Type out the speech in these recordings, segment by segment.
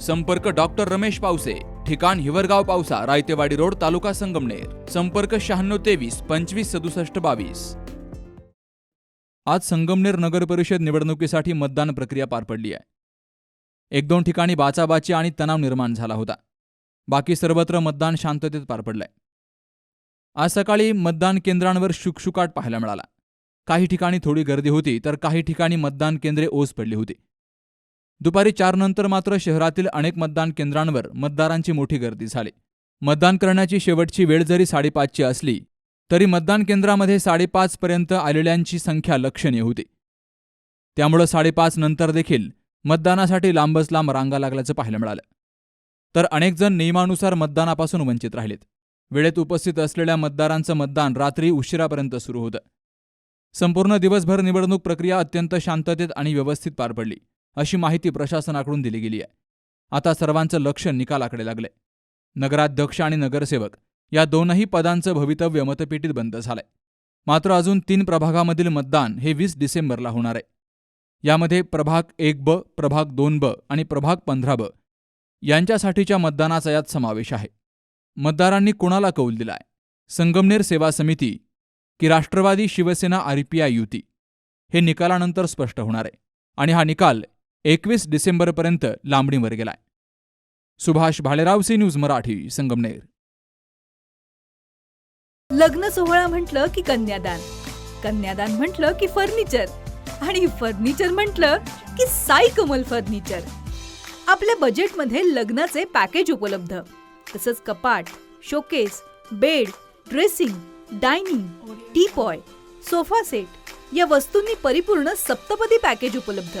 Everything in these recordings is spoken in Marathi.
संपर्क डॉक्टर रमेश पावसे ठिकाण हिवरगाव पावसा रायतेवाडी रोड तालुका संगमनेर. संपर्क शहाण्णव तेवीस पंचवीस सदुसष्ट बावीस. आज संगमनेर नगरपरिषद निवडणुकीसाठी मतदान प्रक्रिया पार पडली आहे. एक दोन ठिकाणी बाचाबाची आणि तणाव निर्माण झाला होता. बाकी सर्वत्र मतदान शांततेत पार पडलंय. आज सकाळी मतदान केंद्रांवर शुकशुकाट पाहायला मिळाला. काही ठिकाणी थोडी गर्दी होती तर काही ठिकाणी मतदान केंद्रे ओस पडली होती. दुपारी चारनंतर मात्र शहरातील अनेक मतदान केंद्रांवर मतदारांची मोठी गर्दी झाली. मतदान करण्याची शेवटची वेळ जरी साडेपाचची असली तरी मतदान केंद्रामध्ये साडेपाचपर्यंत आलेल्यांची संख्या लक्षणीय होती. त्यामुळं साडेपाच नंतर देखील मतदानासाठी लांबच लांब रांगा लागल्याचं पाहायला मिळालं. तर अनेक जण नियमानुसार मतदानापासून वंचित राहिलेत. वेळेत उपस्थित असलेल्या मतदारांचं मतदान रात्री उशिरापर्यंत सुरू होतं. संपूर्ण दिवसभर निवडणूक प्रक्रिया अत्यंत शांततेत आणि व्यवस्थित पार पडली. अशी माहिती प्रशासनाकडून दिली गेली आहे. आता सर्वांचं लक्ष निकालाकडे लागले. नगराध्यक्ष आणि नगरसेवक या दोनही पदांचं भवितव्य मतपेटीत बंद झालंय. मात्र अजून तीन प्रभागामधील मतदान हे वीस डिसेंबरला होणार आहे. यामध्ये प्रभाग एक ब प्रभाग दोन ब आणि प्रभाग पंधरा ब यांच्यासाठीच्या मतदानाचा यात समावेश आहे. मतदारांनी कुणाला कौल दिलाय? संगमनेर सेवा समिती की राष्ट्रवादी शिवसेना आरपीआय युती? हे निकालानंतर स्पष्ट होणार आहे आणि हा निकाल एकवीस डिसेंबरपर्यंत लांबणीवर गेलाय. Subhash Bhalerao C news Marathi Sangamner. लग्न सोहळा म्हटलं की कन्यादान. कन्यादान म्हटलं की फर्निचर. आणि फर्निचर म्हटलं की साई कमल फर्निचर. आपल्या बजेटमध्ये लग्नाचे पॅकेज उपलब्ध. तसंच कपाट showcase bed dressing dining teapoy sofa set या वस्तूंनी परिपूर्ण सप्तपदी पॅकेज उपलब्ध.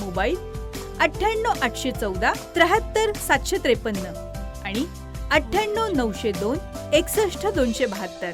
मोबाईल अठ्ठ्याण्णव आठशे चौदा त्र्याहत्तर सातशे त्रेपन्न आणि अठ्ठ्याण्णव नऊशे दोन एकसष्ट दोनशे बहात्तर.